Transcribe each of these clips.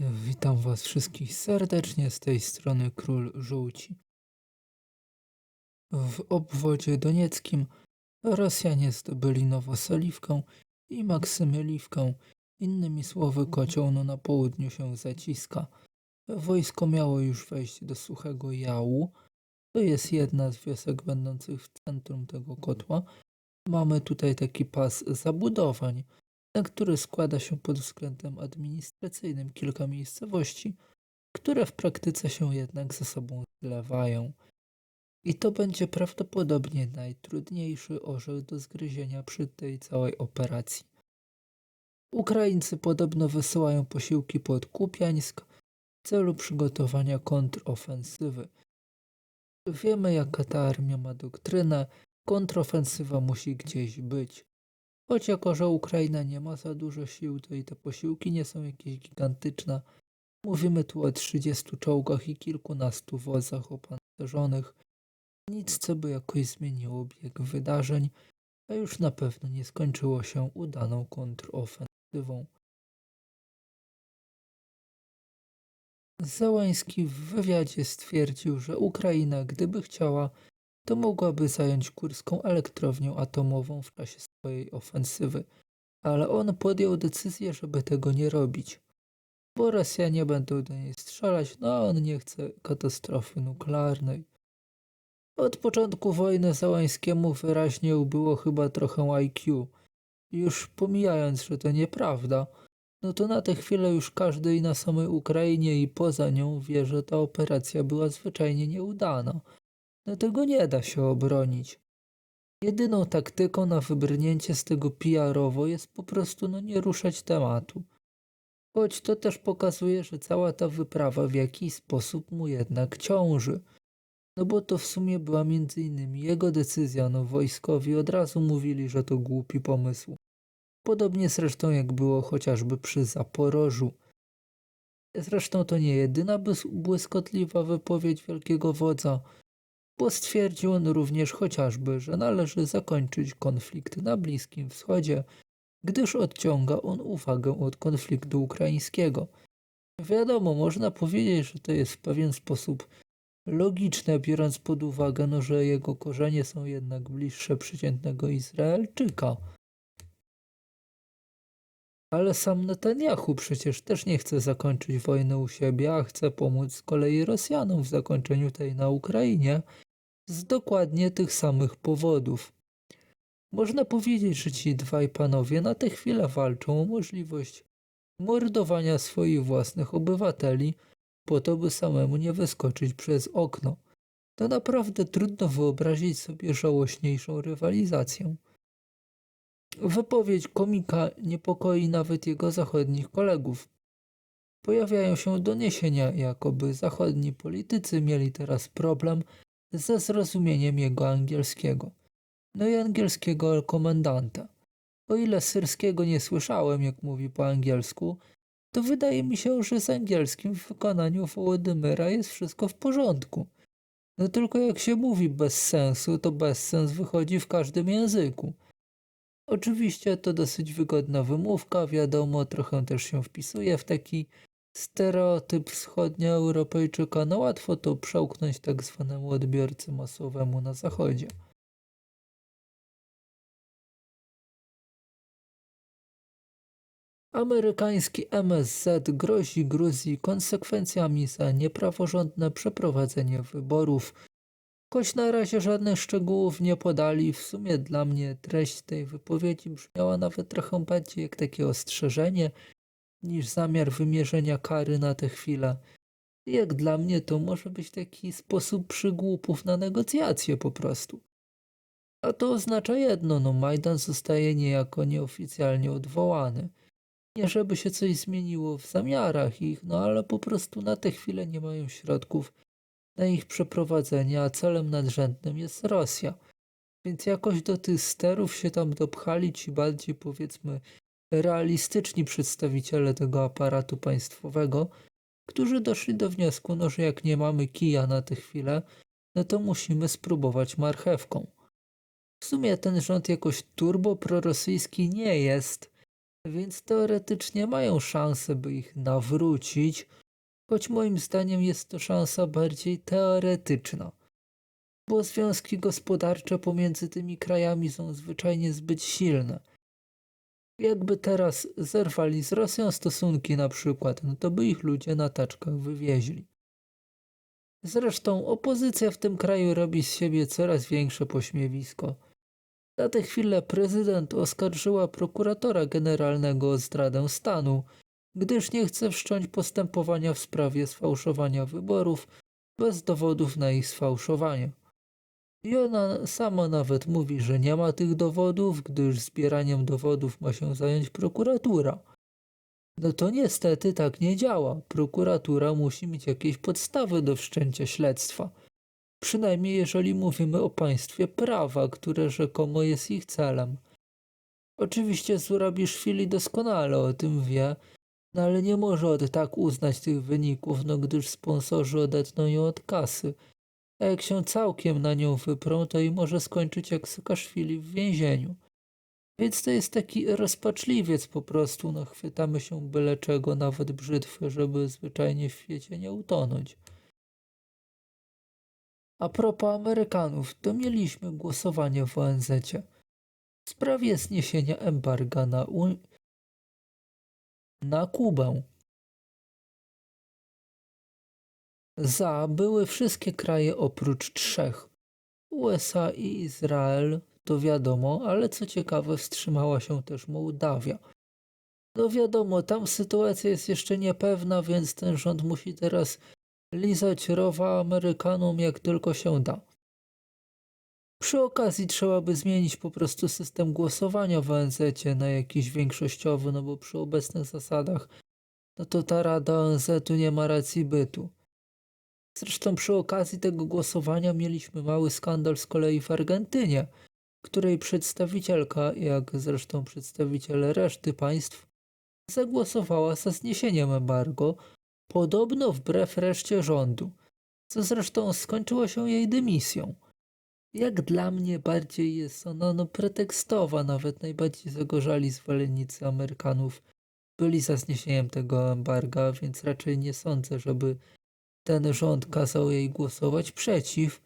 Witam Was wszystkich serdecznie z tej strony Król Żółci. W obwodzie donieckim Rosjanie zdobyli Nowosoliwkę i Maksymiliwkę. Innymi słowy, kocioł no na południu się zaciska. Wojsko miało już wejść do Suchego Jału. To jest jedna z wiosek będących w centrum tego kotła. Mamy tutaj taki pas zabudowań, na który składa się pod względem administracyjnym kilka miejscowości, które w praktyce się jednak ze sobą zlewają. I to będzie prawdopodobnie najtrudniejszy orzeł do zgryzienia przy tej całej operacji. Ukraińcy podobno wysyłają posiłki pod Kupiańsk w celu przygotowania kontrofensywy. Wiemy, jaka ta armia ma doktrynę, kontrofensywa musi gdzieś być. Choć jako, że Ukraina nie ma za dużo sił, to i te posiłki nie są jakieś gigantyczne. Mówimy tu o 30 czołgach i kilkunastu wozach opancerzonych. Nic, co by jakoś zmieniło bieg wydarzeń, a już na pewno nie skończyło się udaną kontrofensywą. Załański w wywiadzie stwierdził, że Ukraina, gdyby chciała, to mogłaby zająć kurską elektrownię atomową w czasie swojej ofensywy, ale on podjął decyzję, żeby tego nie robić, bo Rosjanie będą do niej strzelać, no a on nie chce katastrofy nuklearnej. Od początku wojny Załańskiemu wyraźnie ubyło chyba trochę IQ. Już pomijając, że to nieprawda, no to na tę chwilę już każdy i na samej Ukrainie i poza nią wie, że ta operacja była zwyczajnie nieudana. No tego nie da się obronić. Jedyną taktyką na wybrnięcie z tego PR-owo jest po prostu no nie ruszać tematu. Choć to też pokazuje, że cała ta wyprawa w jakiś sposób mu jednak ciąży. No bo to w sumie była między innymi jego decyzja, no wojskowi od razu mówili, że to głupi pomysł. Podobnie zresztą jak było chociażby przy Zaporożu. Zresztą to nie jedyna błyskotliwa wypowiedź wielkiego wodza, bo stwierdził on również chociażby, że należy zakończyć konflikt na Bliskim Wschodzie, gdyż odciąga on uwagę od konfliktu ukraińskiego. Wiadomo, można powiedzieć, że to jest w pewien sposób logiczne, biorąc pod uwagę, no, że jego korzenie są jednak bliższe przeciętnego Izraelczyka. Ale sam Netanyahu przecież też nie chce zakończyć wojny u siebie, a chce pomóc z kolei Rosjanom w zakończeniu tej na Ukrainie z dokładnie tych samych powodów. Można powiedzieć, że ci dwaj panowie na tę chwilę walczą o możliwość mordowania swoich własnych obywateli, po to, by samemu nie wyskoczyć przez okno. To naprawdę trudno wyobrazić sobie żałośniejszą rywalizację. Wypowiedź komika niepokoi nawet jego zachodnich kolegów. Pojawiają się doniesienia, jakoby zachodni politycy mieli teraz problem ze zrozumieniem jego angielskiego. No i angielskiego komendanta. O ile syrskiego nie słyszałem, jak mówi po angielsku, to wydaje mi się, że z angielskim w wykonaniu Wołodymyra jest wszystko w porządku. No tylko jak się mówi bez sensu, to bezsens wychodzi w każdym języku. Oczywiście to dosyć wygodna wymówka, wiadomo, trochę też się wpisuje w taki stereotyp wschodnioeuropejczyka. No łatwo to przełknąć tak zwanemu odbiorcy masowemu na zachodzie. Amerykański MSZ grozi Gruzji konsekwencjami za niepraworządne przeprowadzenie wyborów Choć na razie żadnych szczegółów nie podali, w sumie dla mnie treść tej wypowiedzi brzmiała nawet trochę bardziej jak takie ostrzeżenie niż zamiar wymierzenia kary na tę chwilę. Jak dla mnie to może być taki sposób przygłupów na negocjacje po prostu. A to oznacza jedno, no Majdan zostaje niejako nieoficjalnie odwołany. Nie żeby się coś zmieniło w zamiarach ich, no ale po prostu na tę chwilę nie mają środków na ich przeprowadzenie, a celem nadrzędnym jest Rosja. Więc jakoś do tych sterów się tam dopchali ci bardziej powiedzmy realistyczni przedstawiciele tego aparatu państwowego, którzy doszli do wniosku, no, że jak nie mamy kija na tę chwilę, no to musimy spróbować marchewką. W sumie ten rząd jakoś turbo prorosyjski nie jest, Więc teoretycznie mają szansę, by ich nawrócić, choć moim zdaniem jest to szansa bardziej teoretyczna, bo związki gospodarcze pomiędzy tymi krajami są zwyczajnie zbyt silne. Jakby teraz zerwali z Rosją stosunki na przykład, no to by ich ludzie na taczkach wywieźli. Zresztą opozycja w tym kraju robi z siebie coraz większe pośmiewisko. Na tę chwilę prezydent oskarżyła prokuratora generalnego o zdradę stanu, gdyż nie chce wszcząć postępowania w sprawie sfałszowania wyborów bez dowodów na ich sfałszowanie. I ona sama nawet mówi, że nie ma tych dowodów, gdyż zbieraniem dowodów ma się zająć prokuratura. No to niestety tak nie działa. Prokuratura musi mieć jakieś podstawy do wszczęcia śledztwa. Przynajmniej jeżeli mówimy o państwie prawa, które rzekomo jest ich celem. Oczywiście Zurabiszwili doskonale o tym wie, no ale nie może od tak uznać tych wyników, no gdyż sponsorzy odetną ją od kasy. A jak się całkiem na nią wyprą, to i może skończyć jak Saakaszwili w więzieniu. Więc to jest taki rozpaczliwiec po prostu, no chwytamy się byle czego, nawet brzytwy, żeby zwyczajnie w świecie nie utonąć. A propos Amerykanów, to mieliśmy głosowanie w ONZ w sprawie zniesienia embarga na, U... na Kubę. Za były wszystkie kraje oprócz trzech. USA i Izrael, to wiadomo, ale co ciekawe, wstrzymała się też Mołdawia. No wiadomo, tam sytuacja jest jeszcze niepewna, więc ten rząd musi teraz lizać rowa Amerykanom jak tylko się da. Przy okazji trzeba by zmienić po prostu system głosowania w ONZ na jakiś większościowy, no bo przy obecnych zasadach no to ta Rada ONZ-u nie ma racji bytu. Zresztą przy okazji tego głosowania mieliśmy mały skandal z kolei w Argentynie, której przedstawicielka, jak zresztą przedstawiciele reszty państw, zagłosowała za zniesieniem embargo, podobno wbrew reszcie rządu, co zresztą skończyło się jej dymisją. Jak dla mnie bardziej jest ona no, pretekstowa, nawet najbardziej zagorzali zwolennicy Amerykanów byli za zniesieniem tego embarga, więc raczej nie sądzę, żeby ten rząd kazał jej głosować przeciw.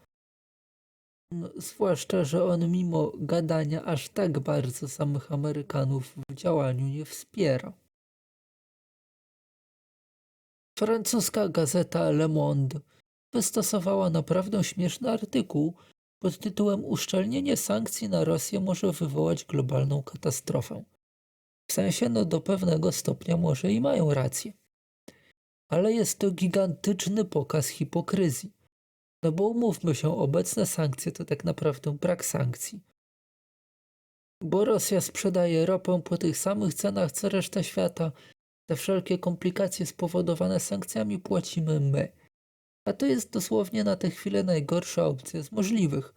No, zwłaszcza, że on mimo gadania aż tak bardzo samych Amerykanów w działaniu nie wspiera. Francuska gazeta Le Monde wystosowała naprawdę śmieszny artykuł pod tytułem Uszczelnienie sankcji na Rosję może wywołać globalną katastrofę. W sensie, no do pewnego stopnia może i mają rację. Ale jest to gigantyczny pokaz hipokryzji. No bo umówmy się, obecne sankcje to tak naprawdę brak sankcji. Bo Rosja sprzedaje ropę po tych samych cenach co reszta świata, za wszelkie komplikacje spowodowane sankcjami płacimy my. A to jest dosłownie na tę chwilę najgorsza opcja z możliwych.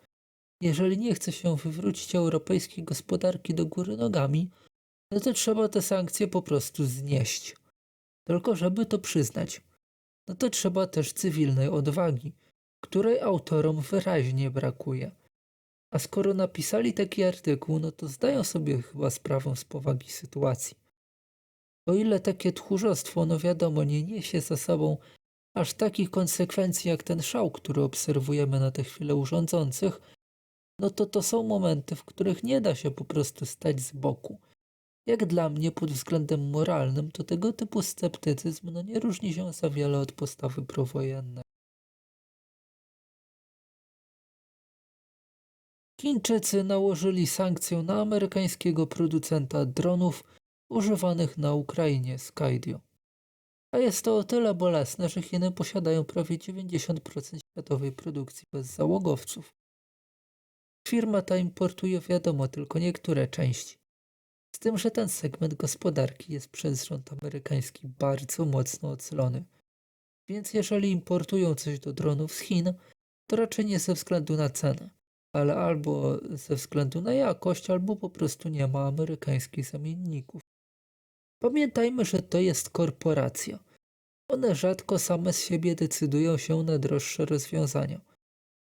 Jeżeli nie chce się wywrócić europejskiej gospodarki do góry nogami, no to trzeba te sankcje po prostu znieść. Tylko żeby to przyznać, no to trzeba też cywilnej odwagi, której autorom wyraźnie brakuje. A skoro napisali taki artykuł, no to zdają sobie chyba sprawę z powagi sytuacji. O ile takie tchórzostwo, no wiadomo, nie niesie za sobą aż takich konsekwencji jak ten szał, który obserwujemy na tę chwilę u rządzących, no to to są momenty, w których nie da się po prostu stać z boku. Jak dla mnie pod względem moralnym, to tego typu sceptycyzm no nie różni się za wiele od postawy prowojennej. Chińczycy nałożyli sankcję na amerykańskiego producenta dronów używanych na Ukrainie Skydio. A jest to o tyle bolesne, że Chiny posiadają prawie 90% światowej produkcji bezzałogowców. Firma ta importuje wiadomo tylko niektóre części. Z tym, że ten segment gospodarki jest przez rząd amerykański bardzo mocno ocalony. Więc jeżeli importują coś do dronów z Chin, to raczej nie ze względu na cenę, ale albo ze względu na jakość, albo po prostu nie ma amerykańskich zamienników. Pamiętajmy, że to jest korporacja. One rzadko same z siebie decydują się na droższe rozwiązania.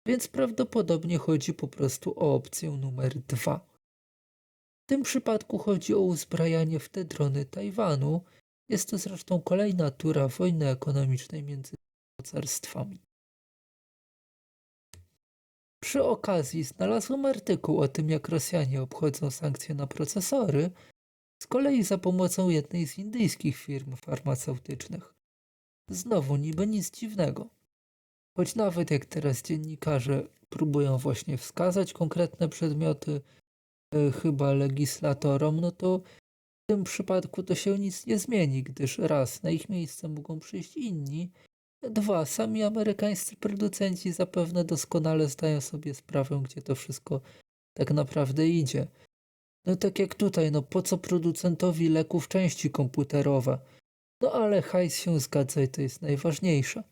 Więc prawdopodobnie chodzi po prostu o opcję numer dwa. Tym przypadku chodzi o uzbrajanie w te drony Tajwanu. Jest to zresztą kolejna tura wojny ekonomicznej między mocarstwami. Przy okazji znalazłem artykuł o tym, jak Rosjanie obchodzą sankcje na procesory, z kolei za pomocą jednej z indyjskich firm farmaceutycznych. Znowu niby nic dziwnego. Choć nawet jak teraz dziennikarze próbują właśnie wskazać konkretne przedmioty, chyba legislatorom, no to w tym przypadku to się nic nie zmieni, gdyż raz, na ich miejsce mogą przyjść inni, dwa, sami amerykańscy producenci zapewne doskonale zdają sobie sprawę, gdzie to wszystko tak naprawdę idzie. No tak jak tutaj, no po co producentowi leków części komputerowe? No ale hajs się zgadza i to jest najważniejsze.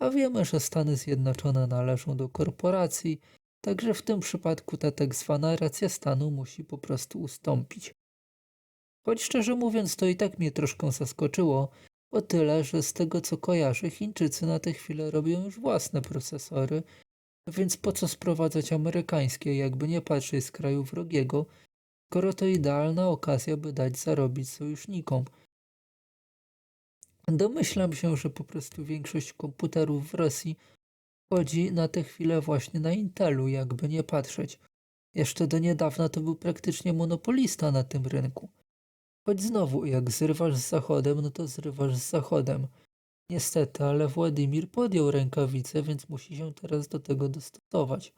A wiemy, że Stany Zjednoczone należą do korporacji, także w tym przypadku ta tak zwana racja stanu musi po prostu ustąpić. Choć szczerze mówiąc, to i tak mnie troszkę zaskoczyło, o tyle, że z tego co kojarzę, Chińczycy na tę chwilę robią już własne procesory, więc po co sprowadzać amerykańskie, jakby nie patrzeć z kraju wrogiego, skoro to idealna okazja, by dać zarobić sojusznikom. Domyślam się, że po prostu większość komputerów w Rosji chodzi na tę chwilę właśnie na Intelu, jakby nie patrzeć. Jeszcze do niedawna to był praktycznie monopolista na tym rynku. Choć znowu, jak zrywasz z Zachodem, no to zrywasz z Zachodem. Niestety, ale Władimir podjął rękawice, więc musi się teraz do tego dostosować.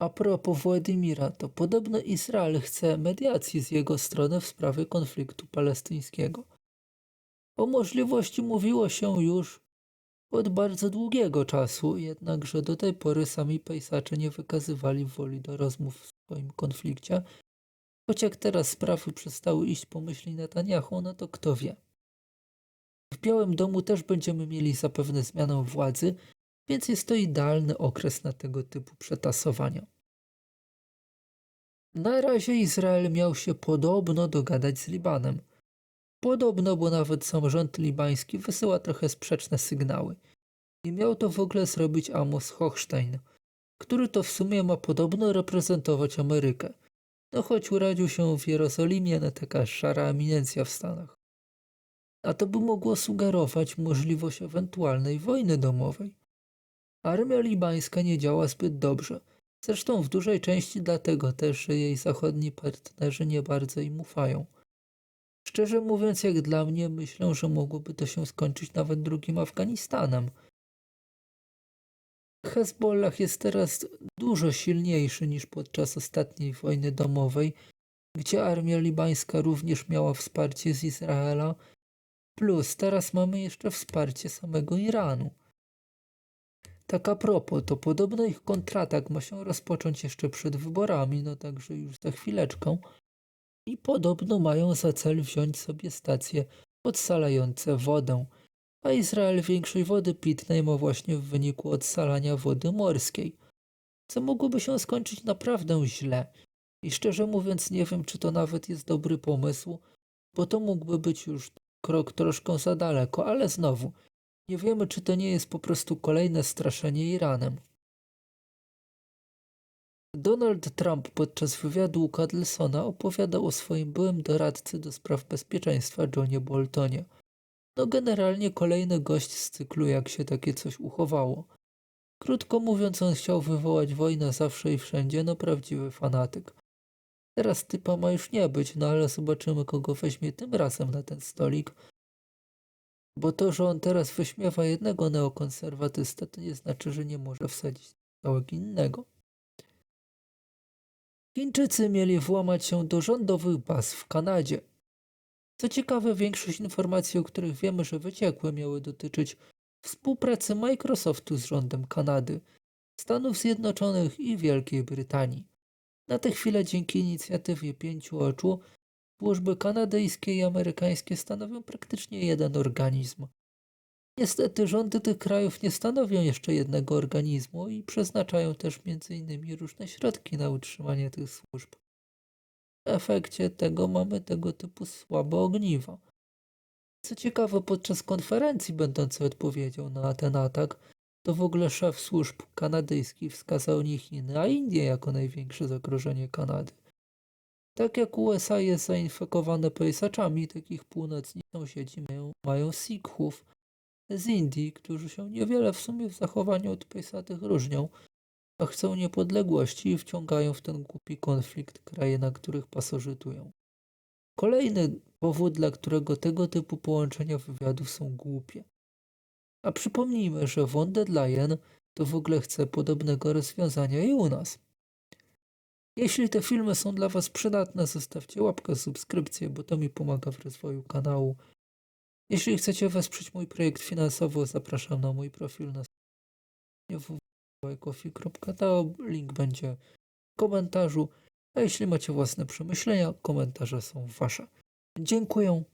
A propos Władimira, to podobno Izrael chce mediacji z jego strony w sprawie konfliktu palestyńskiego. O możliwości mówiło się już od bardzo długiego czasu, jednakże do tej pory sami pejsacze nie wykazywali woli do rozmów w swoim konflikcie, choć jak teraz sprawy przestały iść po myśli Netanyahu, no to kto wie. W Białym Domu też będziemy mieli zapewne zmianę władzy, więc jest to idealny okres na tego typu przetasowania. Na razie Izrael miał się podobno dogadać z Libanem. Podobno, bo nawet sam rząd libański wysyła trochę sprzeczne sygnały. I miał to w ogóle zrobić Amos Hochstein, który to w sumie ma podobno reprezentować Amerykę. No choć urodził się w Jerozolimie, no taka szara eminencja w Stanach. A to by mogło sugerować możliwość ewentualnej wojny domowej. Armia libańska nie działa zbyt dobrze. Zresztą w dużej części dlatego też, że jej zachodni partnerzy nie bardzo im ufają. Szczerze mówiąc, jak dla mnie, myślę, że mogłoby to się skończyć nawet drugim Afganistanem. Hezbollah jest teraz dużo silniejszy niż podczas ostatniej wojny domowej, gdzie armia libańska również miała wsparcie z Izraela, plus teraz mamy jeszcze wsparcie samego Iranu. Tak a propos, to podobno ich kontratak ma się rozpocząć jeszcze przed wyborami, no także już za chwileczkę. I podobno mają za cel wziąć sobie stacje odsalające wodę. A Izrael większość wody pitnej ma właśnie w wyniku odsalania wody morskiej. Co mogłoby się skończyć naprawdę źle. I szczerze mówiąc nie wiem, czy to nawet jest dobry pomysł, bo to mógłby być już krok troszkę za daleko, ale znowu, nie wiemy, czy to nie jest po prostu kolejne straszenie Iranem. Donald Trump podczas wywiadu u Cadlesona opowiadał o swoim byłym doradcy do spraw bezpieczeństwa Johnie Boltonie. No generalnie kolejny gość z cyklu, jak się takie coś uchowało. Krótko mówiąc, on chciał wywołać wojnę zawsze i wszędzie, no prawdziwy fanatyk. Teraz typa ma już nie być, no ale zobaczymy, kogo weźmie tym razem na ten stolik, bo to, że on teraz wyśmiewa jednego neokonserwatystę, to nie znaczy, że nie może wsadzić całego innego. Chińczycy mieli włamać się do rządowych baz w Kanadzie. Co ciekawe, większość informacji, o których wiemy, że wyciekły, miały dotyczyć współpracy Microsoftu z rządem Kanady, Stanów Zjednoczonych i Wielkiej Brytanii. Na tę chwilę dzięki inicjatywie Pięciu Oczu Służby kanadyjskie i amerykańskie stanowią praktycznie jeden organizm. Niestety rządy tych krajów nie stanowią jeszcze jednego organizmu i przeznaczają też m.in. różne środki na utrzymanie tych służb. W efekcie tego mamy tego typu słabe ogniwo. Co ciekawe, podczas konferencji będącej odpowiedzią na ten atak, to w ogóle szef służb kanadyjskich wskazał nie Chiny, a Indie jako największe zagrożenie Kanady. Tak jak USA jest zainfekowane pejsaczami, tak ich północni sąsiedzi mają, mają Sikhów z Indii, którzy się niewiele w sumie w zachowaniu od pejsatych różnią, a chcą niepodległości i wciągają w ten głupi konflikt kraje, na których pasożytują. Kolejny powód, dla którego tego typu połączenia wywiadów są głupie. A przypomnijmy, że von der Leyen to w ogóle chce podobnego rozwiązania i u nas. Jeśli te filmy są dla Was przydatne, zostawcie łapkę, subskrypcję, bo to mi pomaga w rozwoju kanału. Jeśli chcecie wesprzeć mój projekt finansowo, zapraszam na mój profil na stronie. Link będzie w komentarzu. A jeśli macie własne przemyślenia, komentarze są Wasze. Dziękuję